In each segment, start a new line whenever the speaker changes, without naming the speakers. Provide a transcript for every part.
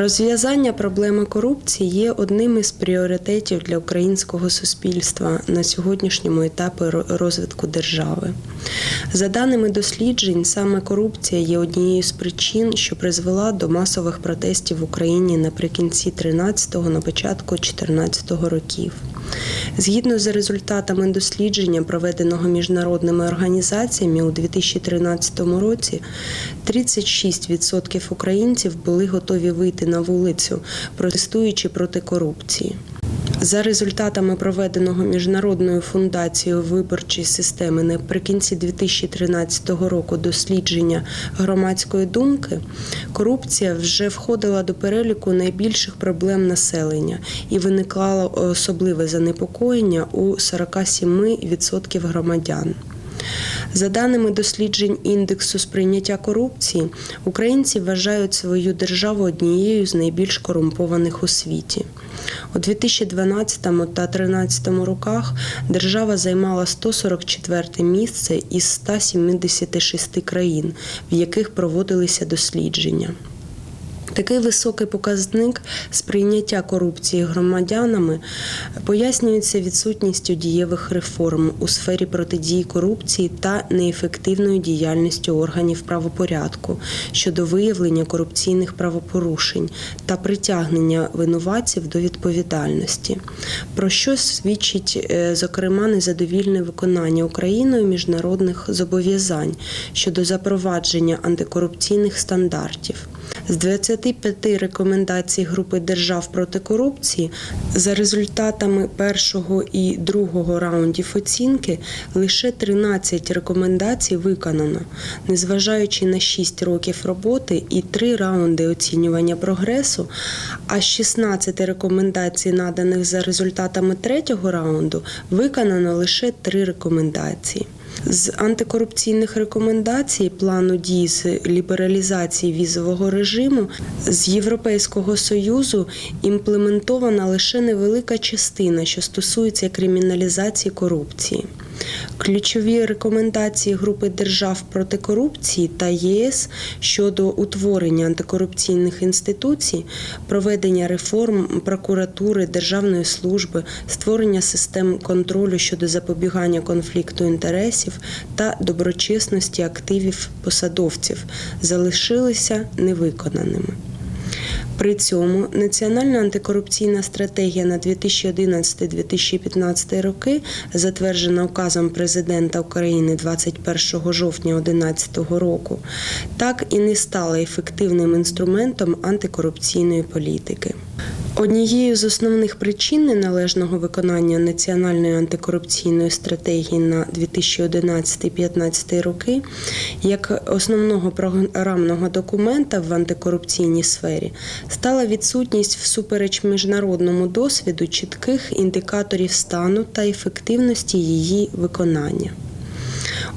Розв'язання проблеми корупції є одним із пріоритетів для українського суспільства на сьогоднішньому етапі розвитку держави. За даними досліджень, саме корупція є однією з причин, що призвела до масових протестів в Україні наприкінці 13-го, на початку 14-го років. Згідно з результатами дослідження, проведеного міжнародними організаціями у 2013 році, 36% українців були готові вийти на вулицю, протестуючи проти корупції. За результатами проведеного міжнародною фундацією виборчої системи наприкінці 2013 року дослідження громадської думки, корупція вже входила до переліку найбільших проблем населення і виникало особливе занепокоєння у 47% громадян. За даними досліджень індексу сприйняття корупції, українці вважають свою державу однією з найбільш корумпованих у світі. У 2012 та 2013 роках держава займала 144 місце із 176 країн, в яких проводилися дослідження. Такий високий показник сприйняття корупції громадянами пояснюється відсутністю дієвих реформ у сфері протидії корупції та неефективною діяльністю органів правопорядку щодо виявлення корупційних правопорушень та притягнення винуватців до відповідальності, про що свідчить е, зокрема незадовільне виконання Україною міжнародних зобов'язань щодо запровадження антикорупційних стандартів. З 25 рекомендацій групи держав проти корупції за результатами першого і другого раундів оцінки лише 13 рекомендацій виконано, незважаючи на 6 років роботи і 3 раунди оцінювання прогресу, а з 16 рекомендацій, наданих за результатами третього раунду, виконано лише 3 рекомендації. З антикорупційних рекомендацій плану дій з лібералізації візового режиму з Європейського союзу імплементована лише невелика частина, що стосується криміналізації корупції. Ключові рекомендації групи держав проти корупції та ЄС щодо утворення антикорупційних інституцій, проведення реформ прокуратури, державної служби, створення систем контролю щодо запобігання конфлікту інтересів та доброчесності активів посадовців залишилися невиконаними. При цьому Національна антикорупційна стратегія на 2011-2015 роки, затверджена указом президента України 21 жовтня 2011 року, так і не стала ефективним інструментом антикорупційної політики. Однією з основних причин неналежного виконання національної антикорупційної стратегії на 2011-2015 роки як основного програмного документа в антикорупційній сфері стала відсутність всупереч міжнародному досвіду чітких індикаторів стану та ефективності її виконання.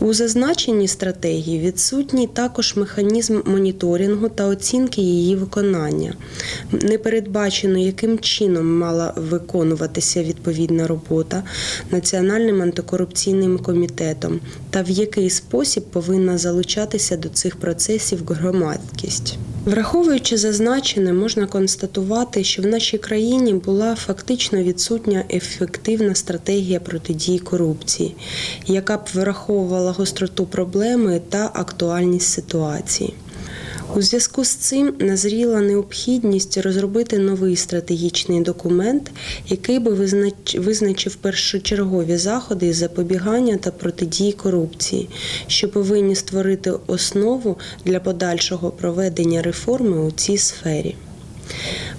У зазначеній стратегії відсутній також механізм моніторингу та оцінки її виконання. Не передбачено, яким чином мала виконуватися відповідна робота Національним антикорупційним комітетом та в який спосіб повинна залучатися до цих процесів громадськість. Враховуючи зазначене, можна констатувати, що в нашій країні була фактично відсутня ефективна стратегія протидії корупції, яка б враховувала гостроту проблеми та актуальність ситуації. У зв'язку з цим назріла необхідність розробити новий стратегічний документ, який би визначив першочергові заходи із запобігання та протидії корупції, що повинні створити основу для подальшого проведення реформи у цій сфері.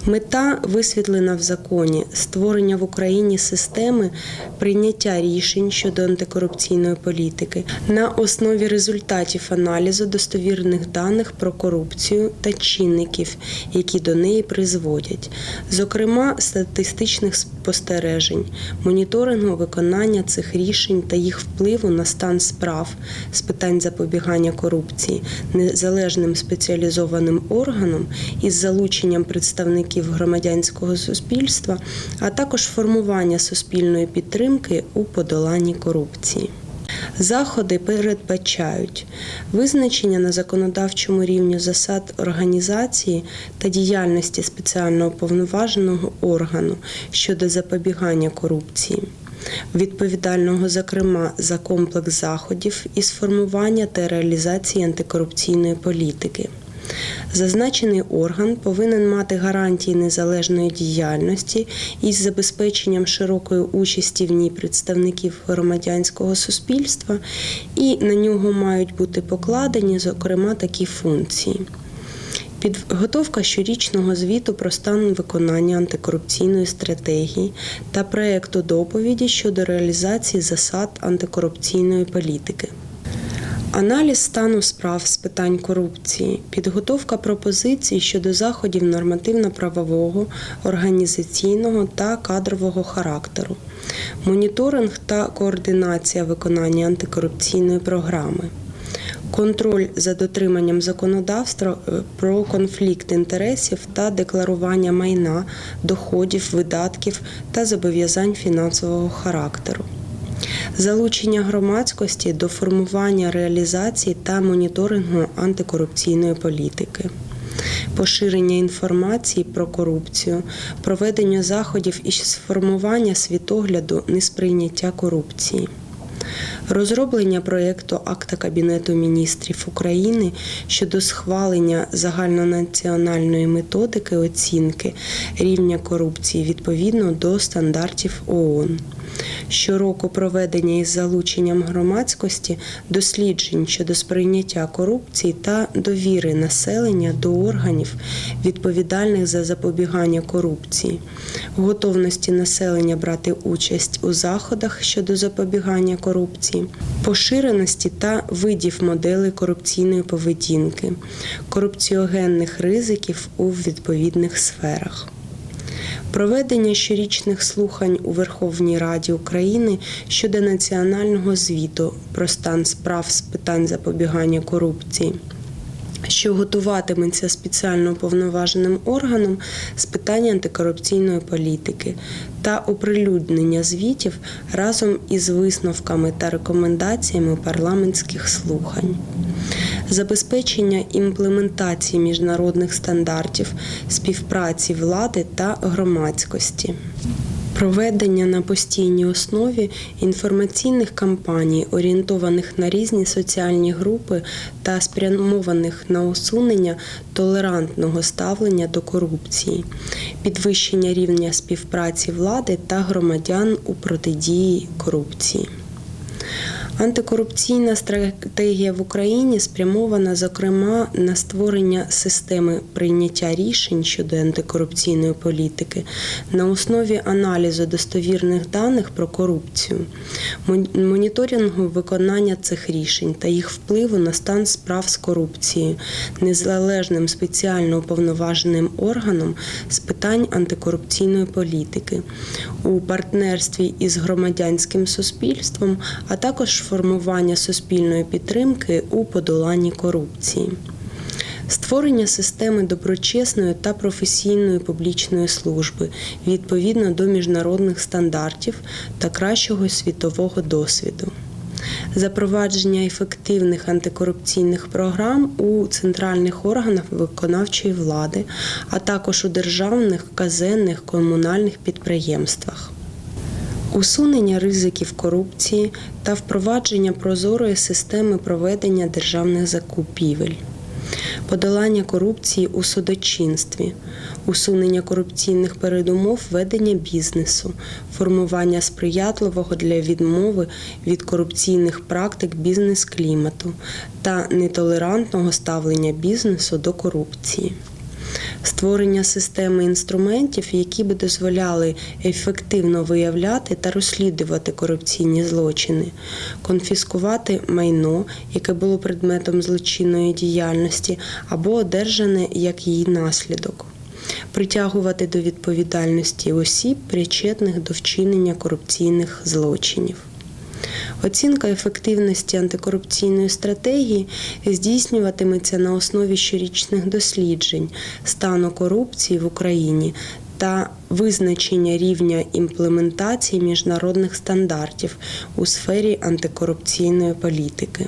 Мета висвітлена в законі створення в Україні системи прийняття рішень щодо антикорупційної політики на основі результатів аналізу достовірних даних про корупцію та чинників, які до неї призводять, зокрема статистичних спостережень, моніторингу виконання цих рішень та їх впливу на стан справ з питань запобігання корупції незалежним спеціалізованим органом із залученням представників громадянського суспільства, а також формування суспільної підтримки у подоланні корупції. Заходи передбачають визначення на законодавчому рівні засад організації та діяльності спеціального повноваженого органу щодо запобігання корупції, відповідального, зокрема, за комплекс заходів із формування та реалізації антикорупційної політики. Зазначений орган повинен мати гарантії незалежної діяльності із забезпеченням широкої участі в ній представників громадянського суспільства, і на нього мають бути покладені, зокрема, такі функції. Підготовка щорічного звіту про стан виконання антикорупційної стратегії та проекту доповіді щодо реалізації засад антикорупційної політики. Аналіз стану справ з питань корупції, підготовка пропозицій щодо заходів нормативно-правового, організаційного та кадрового характеру, моніторинг та координація виконання антикорупційної програми. Контроль за дотриманням законодавства е, про конфлікт інтересів та декларування майна, доходів, видатків та зобов'язань фінансового характеру залучення громадськості до формування реалізації та моніторингу антикорупційної політики. Поширення інформації про корупцію, проведення заходів із сформування світогляду несприйняття корупції, розроблення проєкту акта Кабінету міністрів України щодо схвалення загальнонаціональної методики оцінки рівня корупції відповідно до стандартів ООН. Щороку проведення із залученням громадськості досліджень щодо сприйняття корупції та довіри населення до органів, відповідальних за запобігання корупції, готовності населення брати участь у заходах щодо запобігання корупції, поширеності та видів моделей корупційної поведінки, корупціогенних ризиків у відповідних сферах. Проведення щорічних слухань у Верховній Раді України щодо національного звіту про стан справ з питань запобігання корупції. Що готуватиметься спеціально повноваженим органом з питань антикорупційної політики та оприлюднення звітів разом із висновками та рекомендаціями парламентських слухань забезпечення імплементації міжнародних стандартів співпраці влади та громадськості. Проведення на постійній основі інформаційних кампаній, орієнтованих на різні соціальні групи та спрямованих на усунення толерантного ставлення до корупції, підвищення рівня співпраці влади та громадян у протидії корупції. Антикорупційна стратегія в Україні спрямована, зокрема, на створення системи прийняття рішень щодо антикорупційної політики на основі аналізу достовірних даних про корупцію, моніторингу виконання цих рішень та їх впливу на стан справ з корупцією, незалежним спеціально уповноваженим органом з питань антикорупційної політики у партнерстві із громадянським суспільством, а формування суспільної підтримки у подоланні корупції. Створення системи доброчесної та професійної публічної служби відповідно до міжнародних стандартів та кращого світового досвіду, запровадження ефективних антикорупційних програм у центральних органах виконавчої влади, а також у державних, казенних комунальних підприємствах усунення ризиків корупції та впровадження прозорої системи проведення державних закупівель. Подолання корупції у судочинстві, усунення корупційних передумов ведення бізнесу, формування сприятливого для відмови від корупційних практик бізнес-клімату та нетолерантного ставлення бізнесу до корупції створення системи інструментів, які би дозволяли ефективно виявляти та розслідувати корупційні злочини, конфіскувати майно, яке було предметом злочинної діяльності, або одержане як її наслідок. Притягувати до відповідальності осіб, причетних до вчинення корупційних злочинів. Оцінка ефективності антикорупційної стратегії здійснюватиметься на основі щорічних досліджень стану корупції в Україні та визначення рівня імплементації міжнародних стандартів у сфері антикорупційної політики.